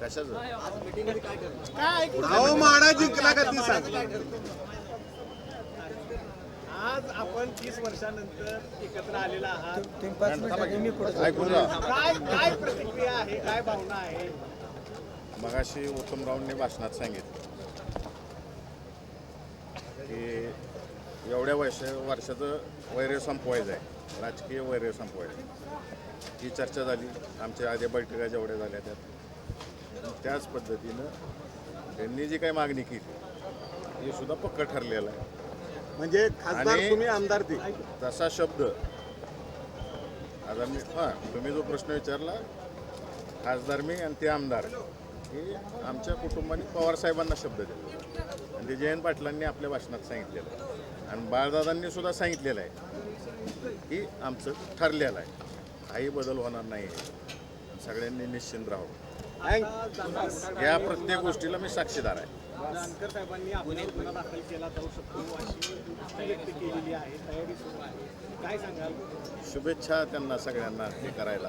कशाचं अहो माडा जिंकला का ती सांग. आज आपण तीस वर्षानंतर एकत्र आलेला आहात. काय काय प्रतिक्रिया आहे काय भावना आहे? मगाशी उत्तमरावांनी भाषणात सांगितलं की एवढ्या वर्ष वर्षाचं वैर्य संपवायचं आहे. राजकीय वैर्य संपवायचं आहे. ही चर्चा झाली. आमच्या आधी बैठका जेवढ्या झाल्या त्यात. त्याच पद्धतीनं त्यांनी जी काही मागणी केली हे सुद्धा पक्क ठरलेलं आहे. म्हणजे खासदार तुम्ही आमदार ती. तसा शब्द आता मी हां तुम्ही जो प्रश्न विचारला खासदार मी आणि ते आमदार हे आमच्या कुटुंबाने पवार साहेबांना शब्द दिला. आणि ते जयंत पाटलांनी आपल्या भाषणात सांगितलेलं आहे. आणि बाळदादांनी सुद्धा सांगितलेलं आहे की आमचं ठरलेलं आहे. काही बदल होणार नाही सगळ्यांनी निश्चिंत राहावं. या प्रत्येक गोष्टीला मी साक्षीदार आहे. जानकर साहेबांनी आपल्यावर गुन्हा दाखल केला जाऊ शकतो अशी दृष्टी व्यक्त केलेली आहे. तयारी सुरू आहे. काय सांगाल? शुभेच्छा त्यांना सगळ्यांना हे करायला.